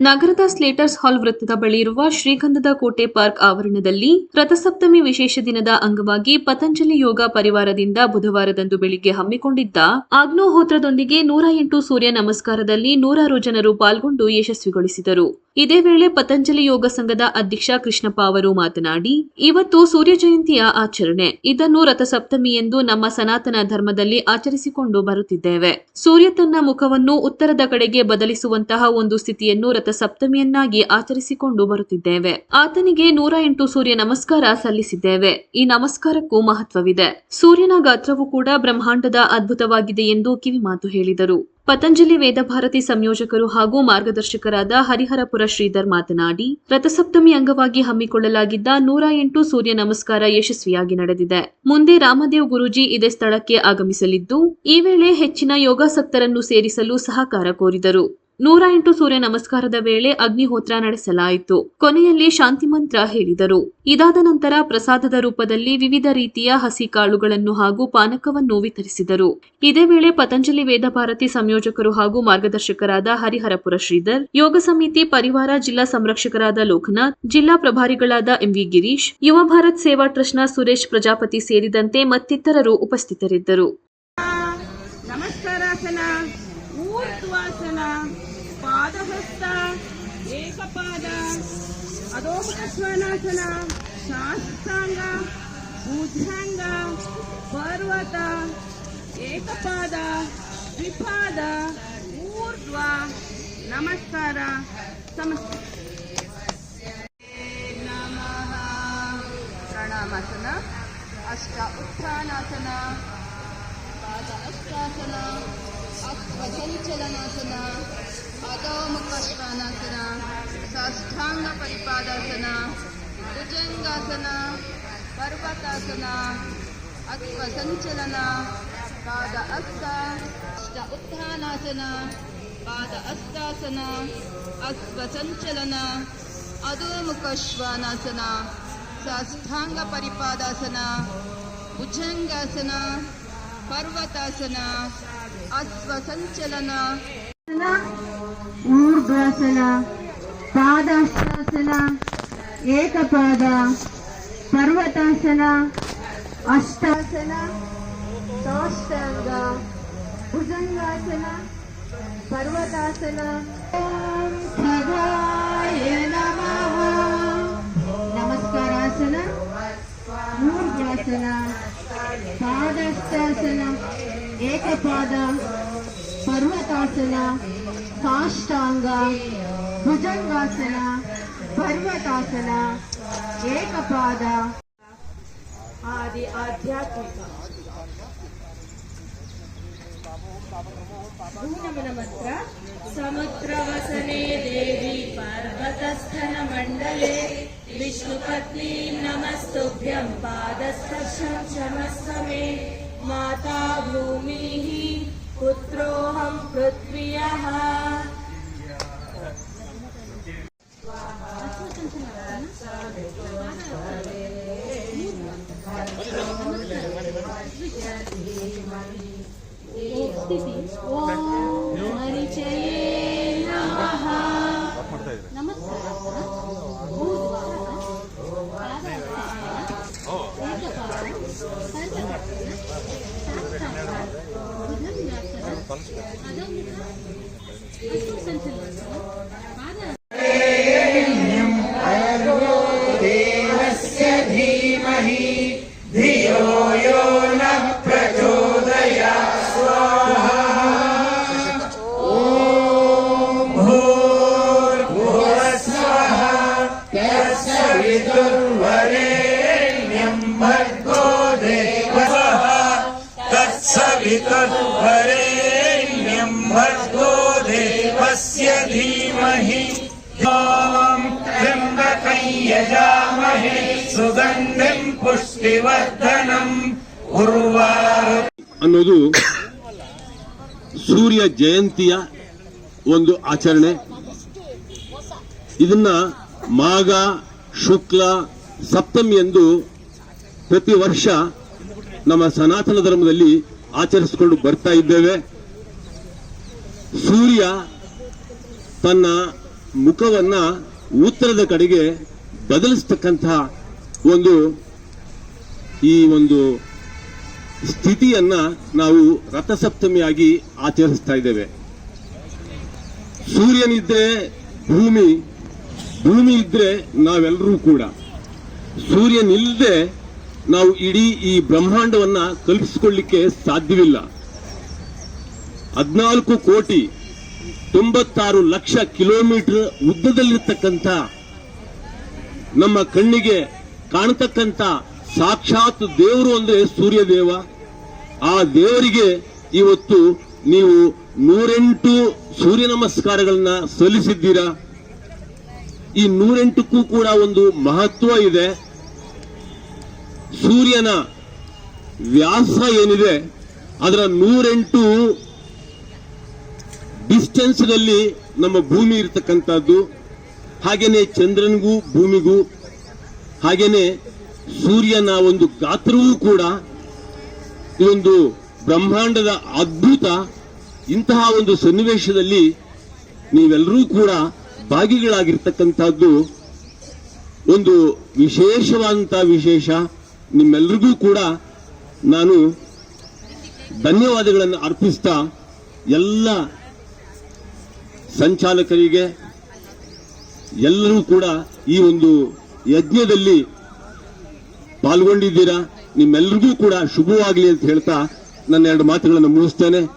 ನಗರದ ಸ್ಲೇಟರ್ಸ್ ಹಾಲ್ ವೃತ್ತದ ಬಳಿ ಇರುವ ಶ್ರೀಗಂಧದ ಕೋಟೆ ಪಾರ್ಕ್ ಆವರಣದಲ್ಲಿ ರಥಸಪ್ತಮಿ ವಿಶೇಷ ದಿನದ ಅಂಗವಾಗಿ ಪತಂಜಲಿ ಯೋಗ ಪರಿವಾರದಿಂದ ಬುಧವಾರದಂದು ಬೆಳಿಗ್ಗೆ ಹಮ್ಮಿಕೊಂಡಿದ್ದ ಆಗ್ನೋಹೋತ್ರದೊಂದಿಗೆ ನೂರ ಎಂಟು ಸೂರ್ಯ ನಮಸ್ಕಾರದಲ್ಲಿ ನೂರಾರು ಜನರು ಪಾಲ್ಗೊಂಡು ಯಶಸ್ವಿಗೊಳಿಸಿದರು. ಇದೇ ವೇಳೆ ಪತಂಜಲಿ ಯೋಗ ಸಂಘದ ಅಧ್ಯಕ್ಷ ಕೃಷ್ಣಪ್ಪ ಅವರು ಮಾತನಾಡಿ, ಇವತ್ತು ಸೂರ್ಯ ಜಯಂತಿಯ ಆಚರಣೆ. ಇದನ್ನು ರಥಸಪ್ತಮಿ ಎಂದು ನಮ್ಮ ಸನಾತನ ಧರ್ಮದಲ್ಲಿ ಆಚರಿಸಿಕೊಂಡು ಬರುತ್ತಿದ್ದೇವೆ. ಸೂರ್ಯ ತನ್ನ ಮುಖವನ್ನು ಉತ್ತರದ ಕಡೆಗೆ ಬದಲಿಸುವಂತಹ ಒಂದು ಸ್ಥಿತಿಯನ್ನು ರಥಸಪ್ತಮಿಯನ್ನಾಗಿ ಆಚರಿಸಿಕೊಂಡು ಬರುತ್ತಿದ್ದೇವೆ. ಆತನಿಗೆ ನೂರ ಎಂಟು ಸೂರ್ಯ ನಮಸ್ಕಾರ ಸಲ್ಲಿಸಿದ್ದೇವೆ. ಈ ನಮಸ್ಕಾರಕ್ಕೂ ಮಹತ್ವವಿದೆ. ಸೂರ್ಯನ ಗಾತ್ರವು ಕೂಡ ಬ್ರಹ್ಮಾಂಡದ ಅದ್ಭುತವಾಗಿದೆ ಎಂದು ಕಿವಿಮಾತು ಹೇಳಿದರು. ಪತಂಜಲಿ ವೇದಭಾರತಿ ಸಂಯೋಜಕರು ಹಾಗೂ ಮಾರ್ಗದರ್ಶಕರಾದ ಹರಿಹರಪುರ ಶ್ರೀಧರ್ ಮಾತನಾಡಿ, ರಥಸಪ್ತಮಿ ಅಂಗವಾಗಿ ಹಮ್ಮಿಕೊಳ್ಳಲಾಗಿದ್ದ ನೂರ ಎಂಟು ಸೂರ್ಯ ನಮಸ್ಕಾರ ಯಶಸ್ವಿಯಾಗಿ ನಡೆದಿದೆ. ಮುಂದೆ ರಾಮದೇವ್ ಗುರೂಜಿ ಇದೇ ಸ್ಥಳಕ್ಕೆ ಆಗಮಿಸಲಿದ್ದು, ಈ ವೇಳೆ ಹೆಚ್ಚಿನ ಯೋಗಾಸಕ್ತರನ್ನು ಸೇರಿಸಲು ಸಹಕಾರ ಕೋರಿದರು. ನೂರ ಎಂಟು ಸೂರ್ಯ ನಮಸ್ಕಾರದ ವೇಳೆ ಅಗ್ನಿಹೋತ್ರ ನಡೆಸಲಾಯಿತು. ಕೊನೆಯಲ್ಲಿ ಶಾಂತಿ ಮಂತ್ರ ಹೇಳಿದರು. ಇದಾದ ನಂತರ ಪ್ರಸಾದದ ರೂಪದಲ್ಲಿ ವಿವಿಧ ರೀತಿಯ ಹಸಿ ಕಾಳುಗಳನ್ನು ಹಾಗೂ ಪಾನಕವನ್ನು ವಿತರಿಸಿದರು. ಇದೇ ವೇಳೆ ಪತಂಜಲಿ ವೇದಭಾರತಿ ಸಂಯೋಜಕರು ಹಾಗೂ ಮಾರ್ಗದರ್ಶಕರಾದ ಹರಿಹರಪುರ ಶ್ರೀಧರ್, ಯೋಗ ಸಮಿತಿ ಪರಿವಾರ ಜಿಲ್ಲಾ ಸಂರಕ್ಷಕರಾದ ಲೋಕನಾಥ್, ಜಿಲ್ಲಾ ಪ್ರಭಾರಿಗಳಾದ ಎಂವಿ ಗಿರೀಶ್, ಯುವ ಭಾರತ್ ಸೇವಾ ಟ್ರಸ್ಟ್ನ ಸುರೇಶ್ ಪ್ರಜಾಪತಿ ಸೇರಿದಂತೆ ಮತ್ತಿತರರು ಉಪಸ್ಥಿತರಿದ್ದರು. ನಮಸ್ಕಾರಾಸನ पादहस्त, एकपाद अदोमुखस्वनासन शास्त्रांग बुद्धांग पर्वत, एकपाद द्विपाद ऊर्ध्व, नमस्कार, समस्त। प्रणामासन अष्ट उत्थानासन पाद अष्टासन अश्वसञ्चलनासन अदोमुखश्वानासन साष्टाङ्गपरिपादासन भुजङ्गासन पर्वतासन अश्वसञ्चलन पाद अष्ट उत्थानासन पाद अस्थासन अश्वसञ्चलन अदोमुख अश्वानासन साष्टाङ्गपरिपादासन उजाङ्गासन पर्वतासन अश्वसञ्चलन ఊర్ధ్వాసన పాదాశ్వాసన ఏకపాద పర్వతాసన అష్టాసన సాష్టాంగ భుజంగాసన పర్వతాసన నమస్కారాసన ఊర్ధ్వాసన పాదష్టాసన ఏకపాద పర్వతాసన సాష్టాంగ భుజంగాసన పర్వతాసన ఏకపాద. ఆది ఆధ్యాత్మిక. మంత్ర సముద్రవసనే దేవి పర్వతస్థన మండలే విష్ణుపత్ని నమస్తుభ్యం పాదస్పర్శం చమస్వమే మాతా భూమి पुत्रोऽहं पृथ्व्यः। देवस्य धीमहि धियो यो न प्रचोदया स्वाहा। ॐ भूर्भुवस्वः। तस्य विदुर्वरेण्यं भर्गो देवः। तत्सवितुर्वरेण्यम् यजामहे सुगन्धिं पुष्टिवर्धनम् उर्वारु ಅನ್ನೋದು ಸೂರ್ಯ ಜಯಂತಿಯ ಒಂದು ಆಚರಣೆ ಇದನ್ನ ಮಾಘ ಶುಕ್ಲ ಸಪ್ತಮಿ ಎಂದು ಪ್ರತಿ ವರ್ಷ ನಮ್ಮ ಸನಾತನ ಧರ್ಮದಲ್ಲಿ ಆಚರಿಸಿಕೊಂಡು ಬರ್ತಾ ಇದ್ದೇವೆ ಸೂರ್ಯ ತನ್ನ ಮುಖವನ್ನ ಉತ್ತರದ ಕಡೆಗೆ ಬದಲಿಸ್ತಕ್ಕಂತಹ ಒಂದು ಈ ಒಂದು ಸ್ಥಿತಿಯನ್ನ ನಾವು ರಥಸಪ್ತಮಿಯಾಗಿ ಆಚರಿಸ್ತಾ ಇದ್ದೇವೆ. ಸೂರ್ಯನಿದ್ರೆ ಭೂಮಿ ಭೂಮಿ ಇದ್ರೆ ನಾವೆಲ್ಲರೂ ಕೂಡ. ಸೂರ್ಯನಿಲ್ಲದೆ ನಾವು ಇಡೀ ಈ ಬ್ರಹ್ಮಾಂಡವನ್ನ ಕಲ್ಪಿಸಿಕೊಳ್ಳಿಕ್ಕೆ ಸಾಧ್ಯವಿಲ್ಲ. ಹದಿನಾಲ್ಕು ಕೋಟಿ ತೊಂಬತ್ತಾರು ಲಕ್ಷ ಕಿಲೋಮೀಟರ್ ಉದ್ದದಲ್ಲಿರ್ತಕ್ಕಂಥ ನಮ್ಮ ಕಣ್ಣಿಗೆ ಕಾಣತಕ್ಕಂಥ ಸಾಕ್ಷಾತ್ ದೇವರು ಅಂದ್ರೆ ಸೂರ್ಯದೇವ. ಆ ದೇವರಿಗೆ ಇವತ್ತು ನೀವು ನೂರೆಂಟು ಸೂರ್ಯ ನಮಸ್ಕಾರಗಳನ್ನ ಸಲ್ಲಿಸಿದ್ದೀರಾ. ಈ ನೂರೆಂಟಕ್ಕೂ ಕೂಡ ಒಂದು ಮಹತ್ವ ಇದೆ. ಸೂರ್ಯನ ವ್ಯಾಸ ಏನಿದೆ, ಅದರ ನೂರೆಂಟು ಡಿಸ್ಟೆನ್ಸ್ನಲ್ಲಿ ನಮ್ಮ ಭೂಮಿ ಇರತಕ್ಕಂಥದ್ದು. ಹಾಗೇನೆ ಚಂದ್ರನಿಗೂ ಭೂಮಿಗೂ, ಹಾಗೇನೆ ಸೂರ್ಯನ ಒಂದು ಗಾತ್ರವೂ ಕೂಡ ಇದೊಂದು ಬ್ರಹ್ಮಾಂಡದ ಅದ್ಭುತ ಇಂತಹ ಒಂದು ಸನ್ನಿವೇಶದಲ್ಲಿ ನೀವೆಲ್ಲರೂ ಕೂಡ ಭಾಗಿಗಳಾಗಿರ್ತಕ್ಕಂಥದ್ದು ಒಂದು ವಿಶೇಷವಾದಂಥ ವಿಶೇಷ. ನಿಮ್ಮೆಲ್ಲರಿಗೂ ಕೂಡ ನಾನು ಧನ್ಯವಾದಗಳನ್ನು ಅರ್ಪಿಸ್ತಾ ಎಲ್ಲ ಸಂಚಾಲಕರಿಗೆ ಎಲ್ಲರೂ ಕೂಡ ಈ ಒಂದು ಯಜ್ಞದಲ್ಲಿ ಪಾಲ್ಗೊಂಡಿದ್ದೀರಾ? ನಿಮ್ಮೆಲ್ಲರಿಗೂ ಕೂಡ ಶುಭವಾಗಲಿ ಅಂತ ಹೇಳ್ತಾ ನನ್ನ ಎರಡು ಮಾತುಗಳನ್ನು ಮುಗಿಸ್ತೇನೆ.